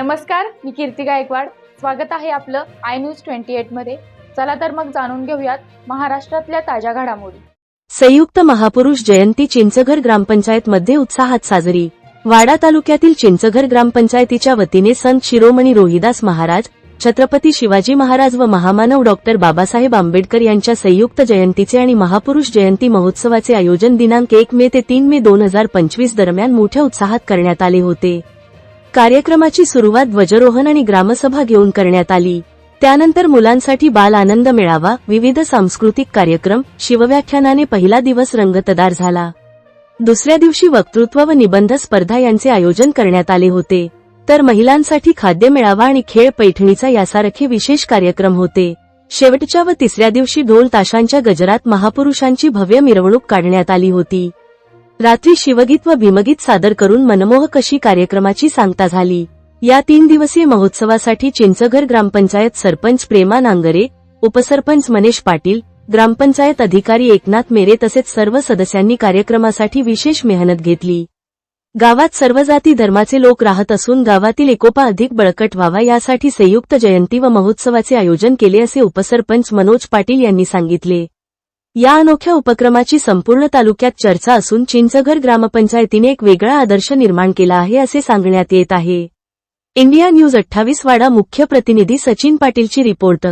नमस्कार मी कीर्ती गायकवाड. स्वागत आहे आपलं आय न्यूज ट्वेंटी एटमध्ये. चला तर मग जाणून घेऊयात महाराष्ट्रातल्या ताज्या घडामोडी. संयुक्त महापुरुष जयंती चिंचघर ग्रामपंचायतमध्ये उत्साहात साजरी. वाडा तालुक्यातील चिंचघर ग्रामपंचायतीच्या वतीने संत शिरोमणी रोहिदास महाराज छत्रपती शिवाजी महाराज व महामानव डॉक्टर बाबासाहेब आंबेडकर यांच्या संयुक्त जयंतीचे आणि महापुरुष जयंती महोत्सवाचे आयोजन दिनांक एक मे ते तीन मे दोन हजार पंचवीस दरम्यान मोठ्या उत्साहात करण्यात आले होते. कार्यक्रमाची सुरुवात ध्वजरोहण आणि ग्रामसभा घेऊन करण्यात आली. त्यानंतर मुलांसाठी बाल आनंद मेळावा विविध सांस्कृतिक कार्यक्रम शिवव्याख्यानाने पहिला दिवस रंगतदार झाला. दुसऱ्या दिवशी वक्तृत्व व निबंध स्पर्धा यांचे आयोजन करण्यात आले होते. तर महिलांसाठी खाद्य मेळावा आणि खेळ पैठणीचा यासारखे विशेष कार्यक्रम होते. शेवटच्या व तिसऱ्या दिवशी ढोल ताशांच्या गजरात महापुरुषांची भव्य मिरवणूक काढण्यात आली होती. रात्री शिवगीत व भीमगीत सादर करून मनमोहक अशी कार्यक्रमाची सांगता झाली. या तीन दिवसीय महोत्सवासाठी चिंचघर ग्रामपंचायत सरपंच प्रेमा नांगरे उपसरपंच मनेश पाटील ग्रामपंचायत अधिकारी एकनाथ मेरे तसेच सर्व सदस्यांनी कार्यक्रमासाठी विशेष मेहनत घेतली. गावात सर्व जाती धर्माचे लोक राहत असून गावातील एकोपा अधिक बळकट व्हावा यासाठी संयुक्त जयंती व महोत्सवाचे आयोजन केले असे उपसरपंच मनोज पाटील यांनी सांगितले. या अनोख्या उपक्रमाची संपूर्ण तालुक्यात चर्चा असून चिंचघर ग्रामपंचायतीने एक वेगळा आदर्श निर्माण केला आहे असे सांगण्यात येत आहे. इंडिया न्यूज अठ्ठावीस वाडा मुख्य प्रतिनिधी सचिन पाटीलची रिपोर्ट.